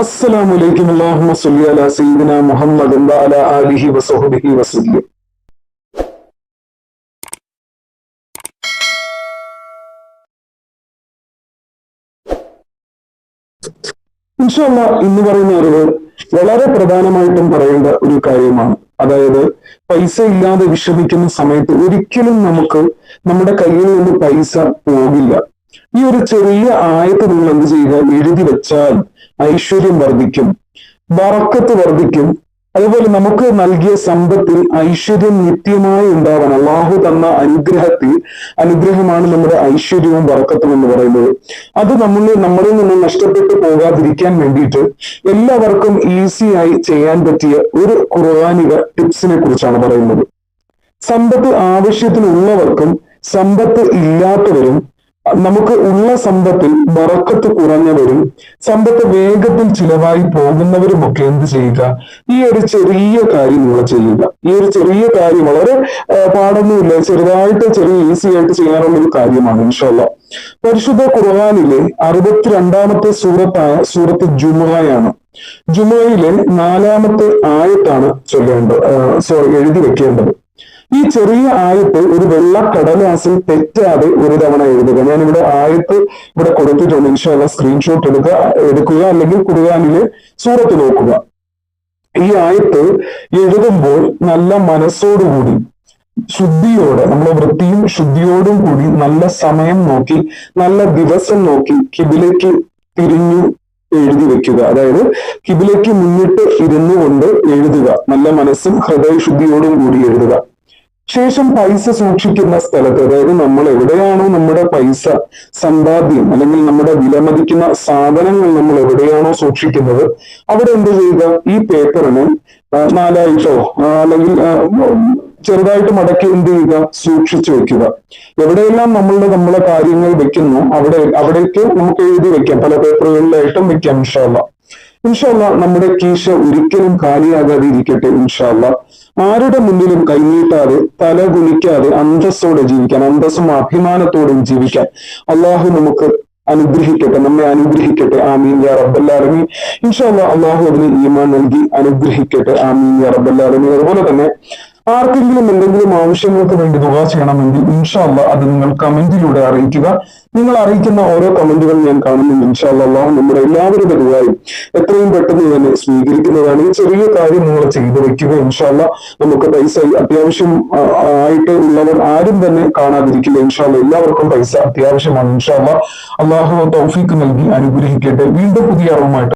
അസ്സലാമു അലൈക്കും അല്ലാഹുമ്മ സ്വല്ലി അലാ സയ്യിദിന മുഹമ്മദ് വഅലാ ആലിഹി വസഹ്ബിഹി വസല്ലം. ഇൻഷല്ല ഇന്ന് പറയുന്ന അറിവ് വളരെ പ്രധാനമായിട്ടും പറയേണ്ട ഒരു കാര്യമാണ്. അതായത് പൈസ ഇല്ലാതെ വിഷമിക്കുന്ന സമയത്ത് ഒരിക്കലും നമുക്ക് നമ്മുടെ കയ്യിൽ നിന്ന് പൈസ പോകില്ല. ഈ ഒരു ചെറിയ ആയത്ത് നിങ്ങൾ എന്ത് ചെയ്യുക? എഴുതി വെച്ചാൽ ഐശ്വര്യം വർദ്ധിക്കും. വറക്കത്ത് വർദ്ധിക്കും. അതുപോലെ നമുക്ക് നൽകിയ സമ്പത്തിൽ ഐശ്വര്യം നിത്യമായി ഉണ്ടാവണം. അള്ളാഹു തന്ന അനുഗ്രഹത്തിൽ അനുഗ്രഹമാണ് നമ്മുടെ ഐശ്വര്യവും വറക്കത്തും എന്ന് പറയുന്നത്. അത് നമ്മൾ നമ്മളിൽ നിന്ന് നഷ്ടപ്പെട്ടു പോകാതിരിക്കാൻ വേണ്ടിയിട്ട് എല്ലാവർക്കും ഈസിയായി ചെയ്യാൻ പറ്റിയ ഒരു ഖുർആാനിക ടിപ്സിനെ കുറിച്ചാണ് പറയുന്നത്. സമ്പത്ത് ആവശ്യത്തിനുള്ളവർക്കും സമ്പത്ത് ഇല്ലാത്തവരും നമുക്ക് ഉള്ള സമ്പത്തിൽ ബറക്കത്ത് കുറഞ്ഞവരും സമ്പത്ത് വേഗത്തിൽ ചിലവായി പോകുന്നവരുമൊക്കെ എന്ത് ചെയ്യുക? ഈ ഒരു ചെറിയ കാര്യം നിങ്ങൾ ചെയ്യുക. ഈ ഒരു ചെറിയ കാര്യം വളരെ പാടൊന്നുമില്ല. ചെറുതായിട്ട് ചെറിയ ഈസി ആയിട്ട് ചെയ്യാനുള്ള ഒരു കാര്യമാണ് ഇൻഷല്ല പരിശുദ്ധ ഖുർആാനിലെ അറുപത്തിരണ്ടാമത്തെ സൂറത്തായ സൂറത്ത് ജുമായാണ് ജുമായിലെ നാലാമത്തെ ആയത്താണ് ചൊല്ലേണ്ടത് സോറി എഴുതി വെക്കേണ്ടത്. ഈ ചെറിയ ആയത്ത് ഒരു വെള്ള കടലാസിൽ തെറ്റാതെ ഒരു തവണ എഴുതുക. ഞാൻ ഇവിടെ ആയത്ത് ഇവിടെ കൊടുത്തിട്ടുണ്ട്. ഇൻഷാല്ല സ്ക്രീൻഷോട്ട് എടുക്കുക എടുക്കുക അല്ലെങ്കിൽ ഖുർആാനിലെ സൂറത്ത് നോക്കുക. ഈ ആയത്ത് എഴുതുമ്പോൾ നല്ല മനസ്സോടുകൂടി ശുദ്ധിയോടെ നമ്മളെ വൃത്തിയും ശുദ്ധിയോടും കൂടി നല്ല സമയം നോക്കി നല്ല ദിവസം നോക്കി കിബിലേക്ക് തിരിഞ്ഞു എഴുതി വെക്കുക. അതായത് കിബിലേക്ക് മുന്നിട്ട് ഇരുന്നു കൊണ്ട് എഴുതുക. നല്ല മനസ്സും ഹൃദയശുദ്ധിയോടും കൂടി എഴുതുക. ശേഷം പൈസ സൂക്ഷിക്കുന്ന സ്ഥലത്ത് അതായത് നമ്മൾ എവിടെയാണോ നമ്മുടെ പൈസ സമ്പാദ്യം അല്ലെങ്കിൽ നമ്മുടെ വിലമതിക്കുന്ന സാധനങ്ങൾ നമ്മൾ എവിടെയാണോ സൂക്ഷിക്കുന്നത് അവിടെ എന്ത് ചെയ്യുക? ഈ പേപ്പറിന് നാലായിട്ടോ അല്ലെങ്കിൽ ചെറുതായിട്ട് മടക്കി എന്ത് ചെയ്യുക? സൂക്ഷിച്ചു വെക്കുക. എവിടെയെല്ലാം നമ്മളുടെ നമ്മളെ കാര്യങ്ങൾ വെക്കുന്നു അവിടെ അവിടേക്ക് നമുക്ക് എഴുതി വെക്കാം. പല പേപ്പറുകളിലായിട്ടും വെക്കാം ഇൻഷാല്ല ഇൻഷാല്ല നമ്മുടെ കീശ ഒരിക്കലും കാലിയാകാതെ ഇരിക്കട്ടെ ഇൻഷാല്ല ആരുടെ മുന്നിലും കൈനീട്ടാതെ തല കുനിക്കാതെ അന്തസ്സോടെ ജീവിക്കാൻ അന്തസ്സും അഭിമാനത്തോടെയും ജീവിക്കാൻ അള്ളാഹു നമുക്ക് അനുഗ്രഹിക്കട്ടെ നമ്മെ അനുഗ്രഹിക്കട്ടെ. ആമീൻ യാ റബ്ബല്ലാലമീൻ ഇൻഷാല്ല അള്ളാഹു അതിന് ഈമാൻ നൽകി അനുഗ്രഹിക്കട്ടെ. ആമീൻ യാ റബ്ബല്ലാലമീൻ അതുപോലെ തന്നെ ആർക്കെങ്കിലും എന്തെങ്കിലും ആവശ്യങ്ങൾക്ക് വേണ്ടി ദുവാ ചെയ്യണമെങ്കിൽ ഇൻഷാല്ല അത് നിങ്ങൾ കമന്റിലൂടെ അറിയിക്കുക. നിങ്ങൾ അറിയിക്കുന്ന ഓരോ കമന്റുകൾ ഞാൻ കാണുന്നുണ്ട് ഇൻഷാല്ല നമ്മുടെ എല്ലാവരുടെ ദുവായും എത്രയും പെട്ടെന്ന് തന്നെ സ്വീകരിക്കുന്നതാണ്. ഈ ചെറിയ കാര്യം നിങ്ങൾ ചെയ്തു വെക്കുക ഇൻഷാല്ല നമുക്ക് പൈസ അത്യാവശ്യം ആയിട്ട് ഉള്ളവർ ആരും തന്നെ കാണാതിരിക്കില്ല ഇൻഷാല്ല എല്ലാവർക്കും പൈസ അത്യാവശ്യമാണ് ഇൻഷാല്ല അള്ളാഹു തൗഫീക്ക് നൽകി അനുഗ്രഹിക്കട്ടെ. വീണ്ടും പുതിയ അറിവുമായിട്ട്